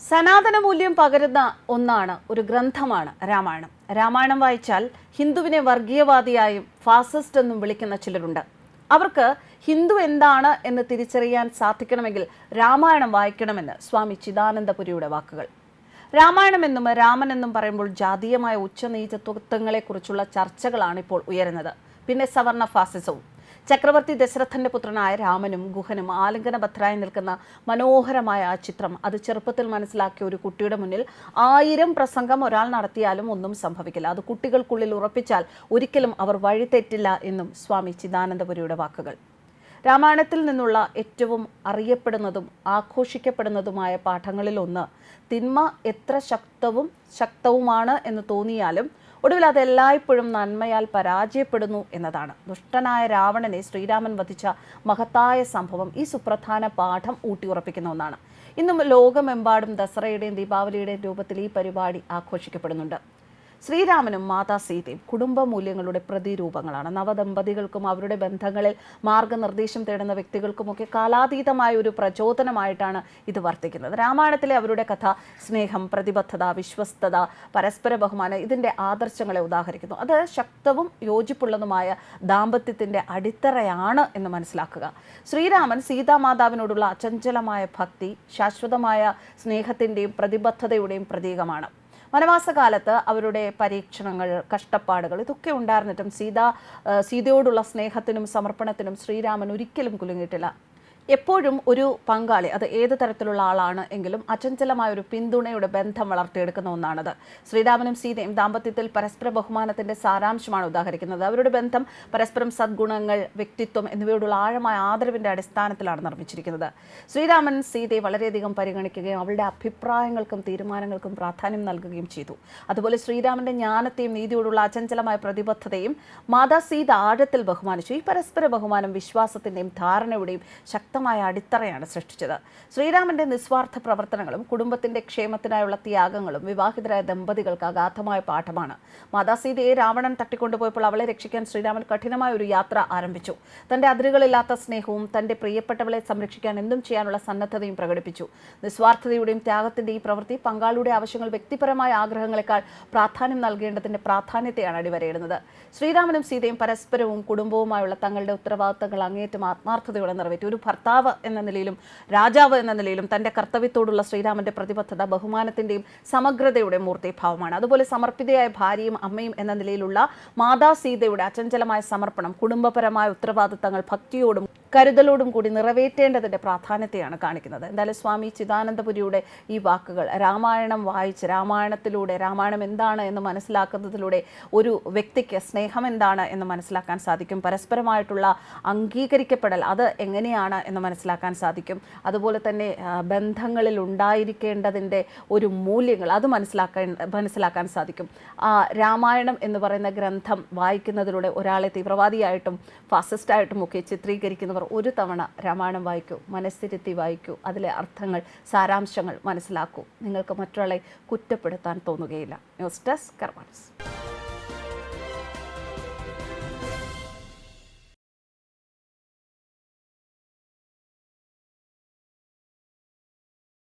സനാതന മൂല്യം പകരുന്ന ഒന്നാണ് ഒരു ഗ്രന്ഥമാണ് രാമായണം. രാമായണം വായിച്ചാൽ ഹിന്ദുവിനെ വർഗീയവാദിയായും ഫാസിസ്റ്റ് എന്നും വിളിക്കുന്ന ചിലരുണ്ട്. അവർക്ക് ഹിന്ദു എന്താണ് എന്ന് തിരിച്ചറിയാൻ സാധിക്കണമെങ്കിൽ രാമായണം വായിക്കണമെന്ന് സ്വാമി ചിദാനന്ദപുരിയുടെ വാക്കുകൾ. രാമായണം എന്നും രാമൻ എന്നും പറയുമ്പോൾ ജാതീയമായ ഉച്ചനീചത്വത്വങ്ങളെക്കുറിച്ചുള്ള ചർച്ചകളാണ് ഇപ്പോൾ ഉയരുന്നത്. പിന്നെ സവർണ ഫാസിസവും. ചക്രവർത്തി ദശരഥന്റെ പുത്രനായ രാമനും ഗുഹനും ആലിംഗനബദ്ധരായി നിൽക്കുന്ന മനോഹരമായ ആ ചിത്രം അത് ചെറുപ്പത്തിൽ മനസ്സിലാക്കിയ ഒരു കുട്ടിയുടെ മുന്നിൽ ആയിരം പ്രസംഗം ഒരാൾ നടത്തിയാലും ഒന്നും സംഭവിക്കില്ല. അത് കുട്ടികൾക്കുള്ളിൽ ഉറപ്പിച്ചാൽ ഒരിക്കലും അവർ വഴിതെറ്റില്ല എന്നും സ്വാമി ചിദാനന്ദപുരിയുടെ വാക്കുകൾ. രാമായണത്തിൽ നിന്നുള്ള ഏറ്റവും അറിയപ്പെടുന്നതും ആഘോഷിക്കപ്പെടുന്നതുമായ പാഠങ്ങളിലൊന്ന് തിന്മ എത്ര ശക്തവും ശക്തവുമാണ് എന്ന് തോന്നിയാലും ഒടുവിൽ അത് എല്ലായ്പ്പോഴും നന്മയാൽ പരാജയപ്പെടുന്നു എന്നതാണ്. ദുഷ്ടനായ രാവണനെ ശ്രീരാമൻ വധിച്ച മഹത്തായ സംഭവം ഈ സുപ്രധാന പാഠം ഊട്ടിയുറപ്പിക്കുന്ന ഒന്നാണ്. ഇന്നും ലോകമെമ്പാടും ദസറയുടെയും ദീപാവലിയുടെയും രൂപത്തിൽ ഈ പരിപാടി ആഘോഷിക്കപ്പെടുന്നുണ്ട്. ശ്രീരാമനും മാതാ സീതയും കുടുംബ മൂല്യങ്ങളുടെ പ്രതിരൂപങ്ങളാണ്. നവദമ്പതികൾക്കും അവരുടെ ബന്ധങ്ങളിൽ മാർഗനിർദ്ദേശം തേടുന്ന വ്യക്തികൾക്കുമൊക്കെ കാലാതീതമായ ഒരു പ്രചോദനമായിട്ടാണ് ഇത് വർത്തിക്കുന്നത്. രാമായണത്തിലെ അവരുടെ കഥ സ്നേഹം പ്രതിബദ്ധത വിശ്വസ്തത പരസ്പര ബഹുമാനം ഇതിന്റെ ആദർശങ്ങളെ ഉദാഹരിക്കുന്നു. അത് ശക്തവും യോജിപ്പുള്ളതുമായ ദാമ്പത്യത്തിന്റെ അടിത്തറയാണ് എന്ന് മനസ്സിലാക്കുക. ശ്രീരാമൻ സീതാമാതാവിനോടുള്ള അചഞ്ചലമായ ഭക്തി ശാശ്വതമായ സ്നേഹത്തിന്റെയും പ്രതിബദ്ധതയുടെയും പ്രതീകമാണ്. വനവാസകാലത്ത് അവരുടെ പരീക്ഷണങ്ങൾ കഷ്ടപ്പാടുകൾ ഇതൊക്കെ ഉണ്ടായിരുന്നിട്ടും സീത സീതയോടുള്ള സ്നേഹത്തിനും സമർപ്പണത്തിനും ശ്രീരാമൻ ഒരിക്കലും കുലുങ്ങിയിട്ടില്ല. എപ്പോഴും ഒരു പങ്കാളി അത് ഏത് തരത്തിലുള്ള ആളാണ് എങ്കിലും അചഞ്ചലമായ ഒരു പിന്തുണയുടെ ബന്ധം വളർത്തിയെടുക്കുന്ന ഒന്നാണത്. ശ്രീരാമനും സീതയും ദാമ്പത്യത്തിൽ പരസ്പര ബഹുമാനത്തിന്റെ സാരാംശമാണ് ഉദാഹരിക്കുന്നത്. അവരുടെ ബന്ധം പരസ്പരം സദ്ഗുണങ്ങൾ വ്യക്തിത്വം എന്നിവയോടുള്ള ആഴമായ ആദരവിന്റെ അടിസ്ഥാനത്തിലാണ് നിർമ്മിച്ചിരിക്കുന്നത്. ശ്രീരാമൻ സീതയെ വളരെയധികം പരിഗണിക്കുകയും അവളുടെ അഭിപ്രായങ്ങൾക്കും തീരുമാനങ്ങൾക്കും പ്രാധാന്യം നൽകുകയും ചെയ്തു. അതുപോലെ ശ്രീരാമന്റെ ജ്ഞാനത്തെയും നീതിയോടുള്ള അചഞ്ചലമായ പ്രതിബദ്ധതയും മാതാ സീത ആഴത്തിൽ ബഹുമാനിച്ചു. ഈ പരസ്പര ബഹുമാനം വിശ്വാസത്തിന്റെയും ധാരണയുടെയും ശക്തമായ അടിത്തറയാണ് സൃഷ്ടിച്ചത്. ശ്രീരാമന്റെ നിസ്വാർത്ഥ പ്രവർത്തനങ്ങളും കുടുംബത്തിന്റെ ക്ഷേമത്തിനായുള്ള ത്യാഗങ്ങളും വിവാഹിതരായ ദമ്പതികൾക്ക് അഗാധമായ പാഠമാണ്. മാതാ സീതയെ രാവണൻ തട്ടിക്കൊണ്ടുപോയപ്പോൾ അവളെ രക്ഷിക്കാൻ ശ്രീരാമൻ കഠിനമായ ഒരു യാത്ര ആരംഭിച്ചു. തന്റെ അതിരുകളില്ലാത്ത സ്നേഹവും തന്റെ പ്രിയപ്പെട്ടവളെ സംരക്ഷിക്കാൻ എന്തും ചെയ്യാനുള്ള സന്നദ്ധതയും പ്രകടിപ്പിച്ചു. നിസ്വാർത്ഥതയുടെയും ത്യാഗത്തിന്റെ ഈ പ്രവൃത്തി പങ്കാളിയുടെ ആവശ്യങ്ങൾ വ്യക്തിപരമായ ആഗ്രഹങ്ങളെക്കാൾ പ്രാധാന്യം നൽകേണ്ടതിന്റെ പ്രാധാന്യത്തെയാണ് അടിവരയിടുന്നത്. ശ്രീരാമനും സീതയും പരസ്പരവും കുടുംബവുമായുള്ള തങ്ങളുടെ ഉത്തരവാദിത്തങ്ങൾ അങ്ങേറ്റം ആത്മാർത്ഥതയോടെ നിറവേറ്റി ഒരു ഭർത്താവ് എന്ന നിലയിലും രാജാവ് എന്ന നിലയിലും തന്റെ കർത്തവ്യത്തോടുള്ള ശ്രീരാമന്റെ പ്രതിബദ്ധത ബഹുമാനത്തിന്റെയും സമഗ്രതയുടെ മൂർത്തിഭാവമാണ്. അതുപോലെ സമർപ്പിതയായ ഭാര്യയും അമ്മയും എന്ന നിലയിലുള്ള മാതാ സീതയുടെ അചഞ്ചലമായ സമർപ്പണം കുടുംബപരമായ ഉത്തരവാദിത്തങ്ങൾ ഭക്തിയോടും കരുതലോടും കൂടി നിറവേറ്റേണ്ടതിന്റെ പ്രാധാന്യത്തെയാണ് കാണിക്കുന്നത്. എന്തായാലും സ്വാമി ചിദാനന്ദപുരിയുടെ ഈ വാക്കുകൾ രാമായണം വായിച്ച് രാമായണത്തിലൂടെ രാമായണം എന്താണ് എന്ന് മനസ്സിലാക്കുന്നതിലൂടെ ഒരു വ്യക്തിക്ക് സ്നേഹം എന്താണ് എന്ന് മനസ്സിലാക്കാൻ സാധിക്കും. പരസ്പരമായിട്ടുള്ള അംഗീകരിക്കപ്പെടൽ അത് എങ്ങനെയാണ് എന്ന് മനസ്സിലാക്കാൻ സാധിക്കും. അതുപോലെ തന്നെ ബന്ധങ്ങളിൽ ഉണ്ടായിരിക്കേണ്ടതിന്റെ ഒരു മൂല്യങ്ങൾ അത് മനസ്സിലാക്കാൻ മനസ്സിലാക്കാൻ സാധിക്കും. രാമായണം എന്ന് പറയുന്ന ഗ്രന്ഥം വായിക്കുന്നതിലൂടെ ഒരാളെ തീവ്രവാദിയായിട്ടും ഫാസിസ്റ്റായിട്ടും ഒക്കെ ചിത്രീകരിക്കുന്നവർ ഒരു തവണ രാമായണം വായിക്കൂ മനസ്സിരുത്തി വായിക്കൂ അതിലെ അർത്ഥങ്ങൾ സാരാംശങ്ങൾ മനസ്സിലാക്കൂ. നിങ്ങൾക്ക് മറ്റൊരാളെ കുറ്റപ്പെടുത്താൻ തോന്നുകയില്ല. News desk കർമാൻസ്